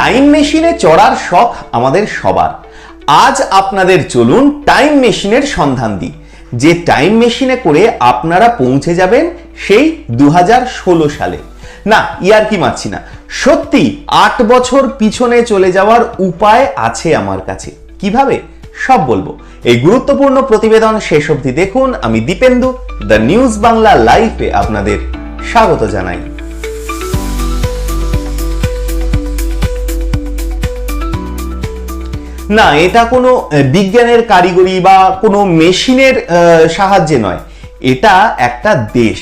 Time মেশিনে চড়ার শখ আমাদের সবার। আজ আপনাদের চলুন টাইম মেশিনের সন্ধান দিই। যে টাইম মেশিনে করে আপনারা পৌঁছে যাবেন সেই দু হাজার ষোলো সালে। না, ইয়ার কি মারছি না। সত্যি আট বছর পিছনে চলে যাওয়ার উপায় আছে আমার কাছে। কীভাবে? সব বলব। এই গুরুত্বপূর্ণ প্রতিবেদন শেষ অবধি দেখুন। আমি দীপেন্দু দ্য নিউজ বাংলা লাইভে আপনাদের স্বাগত জানাই। না, এটা কোনো বিজ্ঞানের কারিগরি বা কোনো মেশিনের সাহায্যে নয়। এটা একটা দেশ।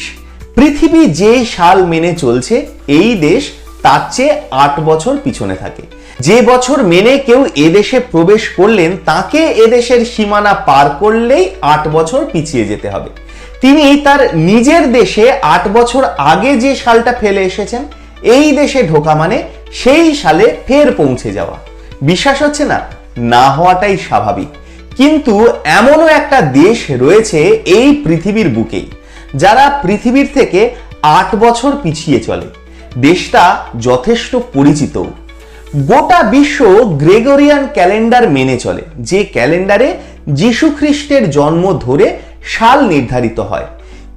পৃথিবী যে সাল মেনে চলছে, এই দেশ তার চেয়ে আট বছর পিছনে থাকে। যে বছর মেনে কেউ এদেশে প্রবেশ করলেন, তাকে এদেশের সীমানা পার করলেই আট বছর পিছিয়ে যেতে হবে। তিনি তার নিজের দেশে আট বছর আগে যে সালটা ফেলে এসেছেন, এই দেশে ঢোকা মানে সেই সালে ফের পৌঁছে যাওয়া। বিশ্বাস হচ্ছে না? না হওয়াটাই স্বাভাবিক। কিন্তু এমনও একটা দেশ রয়েছে এই পৃথিবীর বুকেই যারা পৃথিবীর থেকে আট বছর পিছিয়ে চলে। দেশটা যথেষ্ট পরিচিত। গোটা বিশ্ব গ্রেগরিয়ান ক্যালেন্ডার মেনে চলে, যে ক্যালেন্ডারে খ্রিস্টের জন্ম ধরে সাল নির্ধারিত হয়।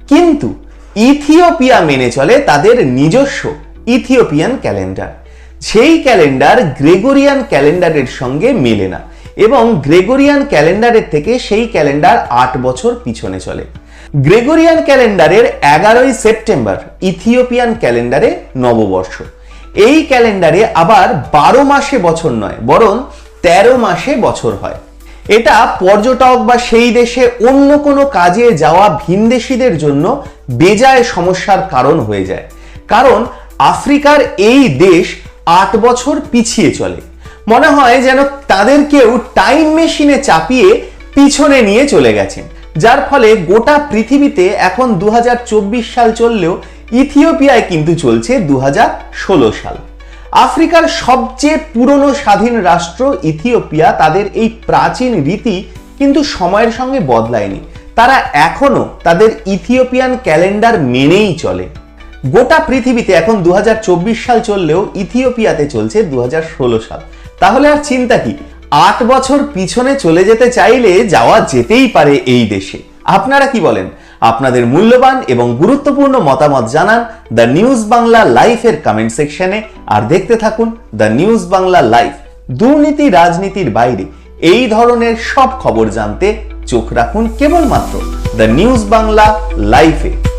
কিন্তু ইথিওপিয়া মেনে চলে তাদের নিজস্ব ইথিওপিয়ান ক্যালেন্ডার। সেই ক্যালেন্ডার গ্রেগরিয়ান ক্যালেন্ডারের সঙ্গে মেলে না এবং গ্রেগরিয়ান ক্যালেন্ডারের থেকে সেই ক্যালেন্ডার আট বছর পিছনে চলে। গ্রেগরিয়ান ক্যালেন্ডারের এগারোই সেপ্টেম্বর ইথিওপিয়ান ক্যালেন্ডারে নববর্ষ। এই ক্যালেন্ডারে আবার বারো মাসে বছর নয়, বরং তেরো মাসে বছর হয়। এটা পর্যটক বা সেই দেশে অন্য কোনো কাজে যাওয়া ভিনদেশীদের জন্য বেজায় সমস্যার কারণ হয়ে যায়। কারণ আফ্রিকার এই দেশ আট বছর পিছিয়ে চলে। মনে হয় যেন তাদের কেউ টাইম মেশিনে চাপিয়ে পিছনে নিয়ে চলে গেছেন। যার ফলে গোটা পৃথিবীতে এখন দু হাজার চব্বিশ সাল চললেও ইথিওপিয়ায় কিন্তু চলছে দু হাজার ষোলো সাল। আফ্রিকার সবচেয়ে পুরনো স্বাধীন রাষ্ট্র ইথিওপিয়া তাদের এই প্রাচীন রীতি কিন্তু সময়ের সঙ্গে বদলায়নি। তারা এখনও তাদের ইথিওপিয়ান ক্যালেন্ডার মেনেই চলে। গোটা পৃথিবীতে এখন দু হাজার চব্বিশ সাল চললেও ইথিওপিয়াতে চলছে দু হাজার ষোলো সাল। তাহলে আর চিন্তা কি? আট বছর পিছনে চলে যেতে চাইলে যাওয়া যেতেই পারে এই দেশে। আপনারা কি বলেন? আপনাদের মূল্যবান এবং গুরুত্বপূর্ণ মতামত জানান দ্য নিউজ বাংলা লাইফের কমেন্ট সেকশনে আর দেখতে থাকুন দ্য নিউজ বাংলা লাইফ, দুর্নীতি রাজনীতির বাইরে। এই ধরনের সব খবর জানতে চোখ রাখুন কেবলমাত্র দ্য নিউজ বাংলা লাইফে